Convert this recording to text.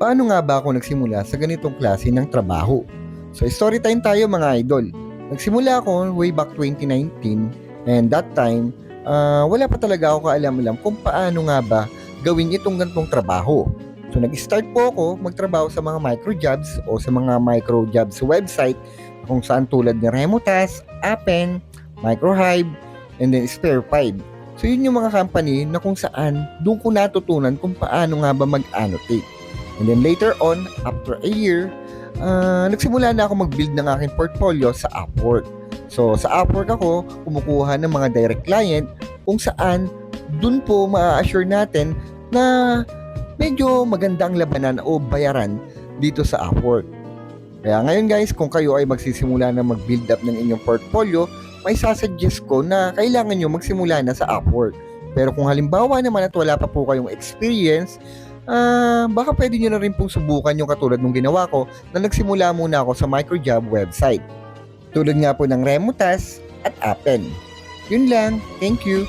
paano nga ba ako nagsimula sa ganitong klase ng trabaho? So story time tayo mga idol. Nagsimula ako way back 2019 and that time, ah, wala pa talaga ako kaalam-alam kung paano nga ba gawin itong ganitong trabaho. So nag-start po ako magtrabaho sa mga micro jobs o sa mga micro jobs website kung saan tulad ni Remotas, Appen, Microhive, and then SparePive. So yun yung mga company na kung saan doon ko natutunan kung paano nga ba mag-annotate. And then later on, after a year, ah, nagsimula na ako mag-build ng aking portfolio sa Upwork. So sa Upwork ako, kumukuha ng mga direct client kung saan doon po ma-assure natin na medyo maganda ang labanan o bayaran dito sa Upwork. Kaya ngayon guys, kung kayo ay magsisimula na mag-build up ng inyong portfolio, may sasuggest ko na kailangan nyo magsimula na sa Upwork. Pero kung halimbawa naman at wala pa po kayong experience, ah baka pwede nyo na rin pong subukan yung katulad ng ginawa ko na nagsimula muna ako sa microjob website. Tulad nga po ng Remutas at Appen. Yun lang. Thank you.